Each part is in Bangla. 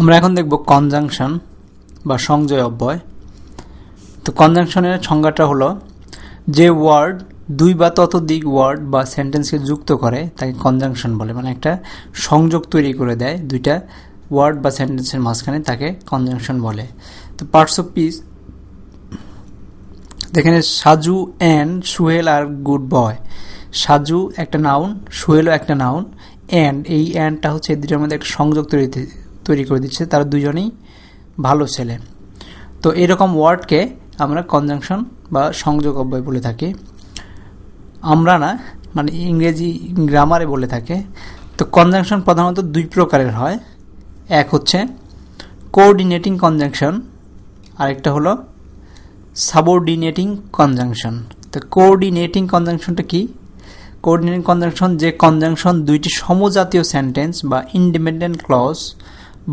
আমরা এখন দেখব কনজাংশন বা সংজয় অব্যয়। তো কনজাংশনের সংজ্ঞাটা হলো, যে ওয়ার্ড দুই বা ততোধিক ওয়ার্ড বা সেন্টেন্সকে যুক্ত করে, তাকে কনজাংশন বলে। মানে একটা সংযোগ তৈরি করে দেয়, দুইটা ওয়ার্ড বা সেন্টেন্সের মাঝখানে তাকে কনজাংশন বলে। তো পার্টস অফ পিস এখানে Saju and Suhel are good boy. Saju একটা নাউন সুহেলও একটা নাউন অ্যান্ড এই অ্যান্ডটা হচ্ছে দুটার মধ্যে একটা সংযোগ তৈরি তৈরি করে দিচ্ছে, তারা দুজনেই ভালো ছেলে। তো এরকম ওয়ার্ডকে আমরা কনজাংশন বা সংযোগ অব্যয় বলে থাকি। আমরা না মানে ইংরেজি গ্রামারে বলে থাকে। তো কনজাংশন প্রধানত দুই প্রকারের হয়। এক হচ্ছে কোঅর্ডিনেটিং কনজাংশন আরেকটা হলো সাবঅর্ডিনেটিং কনজাংশন তো কোঅর্ডিনেটিং কনজাংশনটা কি? কোঅর্ডিনেটিং কনজাংশন যে কনজাংশন দুইটি সমজাতীয় সেন্টেন্স বা ইন্ডিপেন্ডেন্ট ক্লজ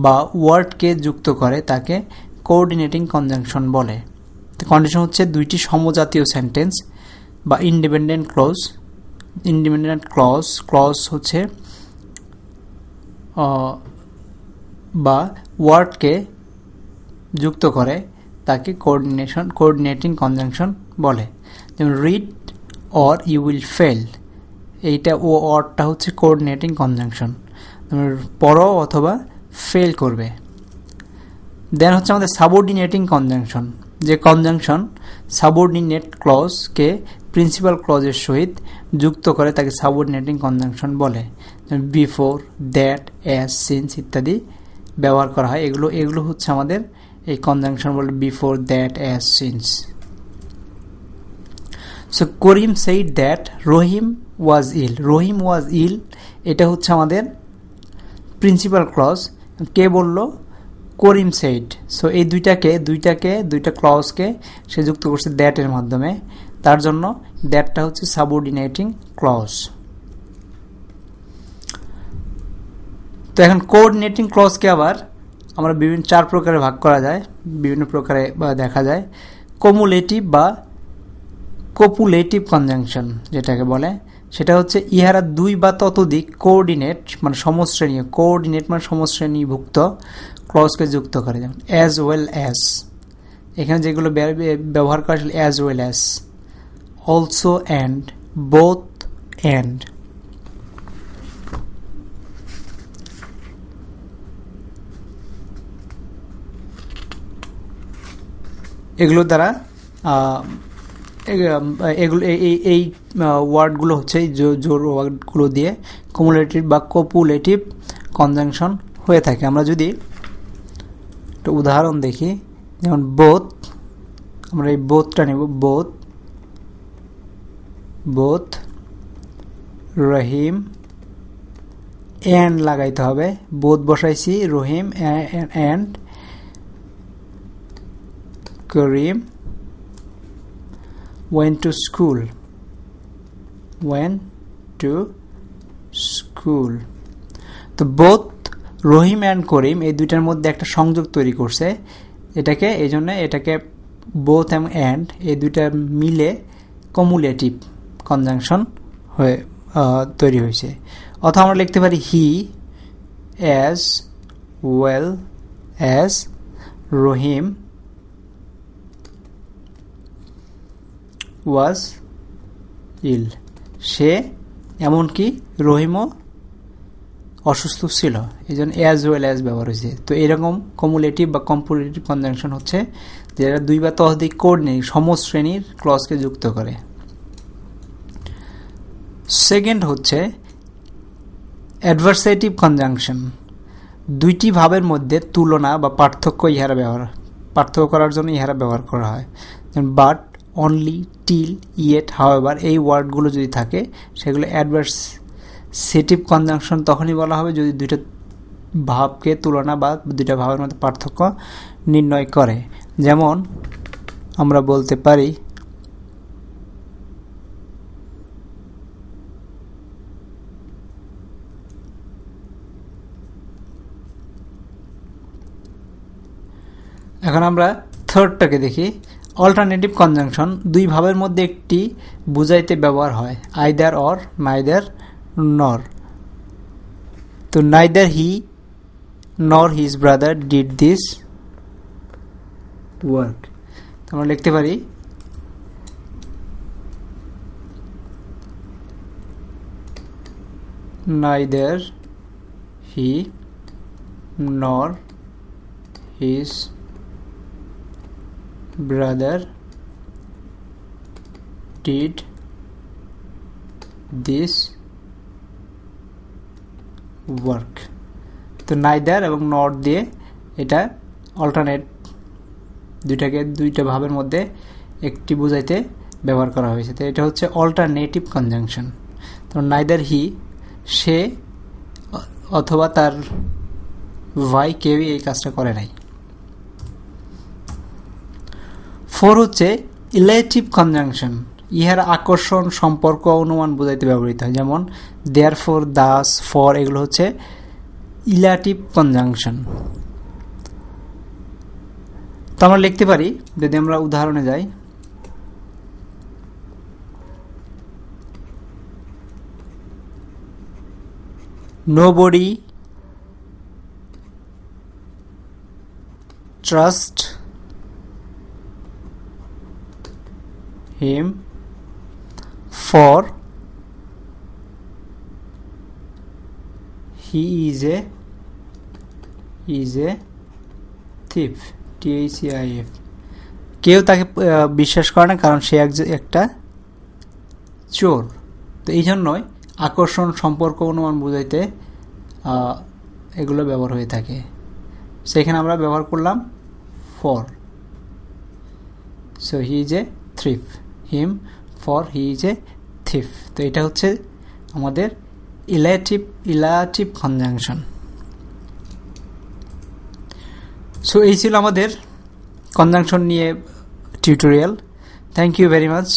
বা ওয়ার্ডকে যুক্ত করে তাকে কোঅর্ডিনেটিং কনজাংশন বলে। কন্ডিশন হচ্ছে দুইটি সমজাতীয় সেন্টেন্স বা independent clause independent clause clause হচ্ছে বা ওয়ার্ডকে যুক্ত করে তাকে কোঅর্ডিনেশন কোঅর্ডিনেটিং কনজাংশন বলে। যেমন read or you will fail এইটা ও অরটা হচ্ছে কোঅর্ডিনেটিং কনজাংশন পড়ো অথবা ফেল করবে। দেন হচ্ছে আমাদের সাবঅর্ডিনেটিং কনজাংশন যে কনজাংশন সাবঅর্ডিনেট ক্লজকে প্রিন্সিপাল ক্লজের সহিত যুক্ত করে তাকে সাবঅর্ডিনেটিং কনজাংশন বলে। বিফোর দ্যাট অ্যাজ সিন্স ইত্যাদি ব্যবহার করা হয়। এগুলো এগুলো হচ্ছে আমাদের এই কনজাংশন বলে before that as since so Karim said that Rahim was ill Rahim was ill এটা হচ্ছে আমাদের প্রিন্সিপাল ক্লজ কে বলল? করিম সেইড। সো এই দুইটাকে দুইটাকে, দুইটা ক্লজকে সে যুক্ত করছে দ্যাটের মাধ্যমে। তার জন্য দ্যাটটা হচ্ছে সাবঅর্ডিনেটিং ক্লজ তো এখন কোঅর্ডিনেটিং ক্লজকে আবার আমরা বিভিন্ন চার প্রকারে ভাগ করা যায়, বিভিন্ন প্রকারে বা দেখা যায়। কমুলেটিভ বা কপুলেটিভ কনজাংশন যেটাকে বলে। সেটা হচ্ছে ইহারা দুই বা ততোধিক কোঅর্ডিনেট মানে সমশ্রেণী কোঅর্ডিনেট মানে সমশ্রেণীভুক্ত ক্লজকে যুক্ত করে, যেমন অ্যাজ ওয়েল অ্যাজ এখানে যেগুলো ব্যবহার করা ছিল as well as also and both and এগুলো দ্বারা এগুলো, এই ওয়ার্ডগুলো হচ্ছে জোর ওয়ার্ডগুলো দিয়ে কমুলেটিভ বা কপুলেটিভ কনজাংশন হয়ে থাকে। আমরা যদি একটা উদাহরণ দেখি, যেমন বোধ আমরা এই বোধটা নেব। বোধ বোধ রহিম অ্যান্ড লাগাইতে হবে। বোধ বসাইছি, Rahim and Karim went to school. Went to school. তো বোথ রহিম অ্যান্ড করিম এই দুইটার মধ্যে একটা সংযোগ তৈরি করছে। এটাকে, এই জন্য এটাকে বোথ অ্যান্ড এই দুইটা মিলে কমুলেটিভ কনজাংশন হয়ে তৈরি হয়েছে। অথবা আমরা লিখতে পারি he as well as Rahim was ill সে এমনকি রহিমও অসুস্থ ছিল। এই জন্য অ্যাজ ওয়েল অ্যাজ ব্যবহার হয়েছে। তো এরকম কমুলেটিভ বা কম্পুলেটিভ কনজাংশন হচ্ছে যেটা দুই বা তহদিক কোড নেই সমশ্রেণীর ক্লজকে যুক্ত করে। সেকেন্ড হচ্ছে অ্যাডভার্সেটিভ কনজাংশন দুইটি ভাবের মধ্যে তুলনা বা পার্থক্য ইহারা ব্যবহার পার্থক্য করার জন্য ইহারা ব্যবহার করা হয়। But only till yet however এই ওয়ার্ডগুলো যদি থাকে, সেগুলো অ্যাডভার্সেটিভ কনজাংশন তখনই বলা হবে যদি দুইটা ভাবকে তুলনা বা দুইটা ভাবের মধ্যে পার্থক্য নির্ণয় করে। যেমন, আমরা বলতে পারি, এখন আমরা থার্ডটাকে দেখি। অল্টারনেটিভ কনজাংশন দুই ভাবের মধ্যে একটি বুঝাইতে ব্যবহার হয় আইদার অর নাইদার নর তো neither he nor his brother did this work আমরা লিখতে পারি, neither he nor his brother did this work তো নাইদার এবং নট দিয়ে এটা অল্টারনেট দুইটাকে দুইটা ভাবের মধ্যে একটি বোঝাইতে ব্যবহার করা হয়েছে। তো এটা হচ্ছে অল্টারনেটিভ কনজাংশন। তো নাইদার হি, সে, অথবা তার ভাই কেউই এই কাজটা করে নাই। ফোর হচ্ছে ইলেটিভ কনজাংশন ইহার আকর্ষণ, সম্পর্ক, অনুমান বোঝাইতে ব্যবহৃত হয়। যেমন দেয়ার ফোর দাস ফর এগুলো হচ্ছে ইলাটিভ কনজাংশন তো আমরা লিখতে পারি, যদি আমরা উদাহরণে যাই। Nobody trust him for he is a is a thief, T H E I F. কেউ তাকে বিশ্বাস করে না, কারণ সে একটা চোর। তো এই জন্যই আকর্ষণ, সম্পর্ক অনুমান বুঝাইতে এগুলো ব্যবহার হয়ে থাকে। সেখানে আমরা ব্যবহার করলাম for so he is a thief him for he is a thief তো এটা হচ্ছে আমাদের ইলাটিভ ইলাটিভ কনজাংশন সো এই ছিল আমাদের কনজাংশন নিয়ে tutorial thank you very much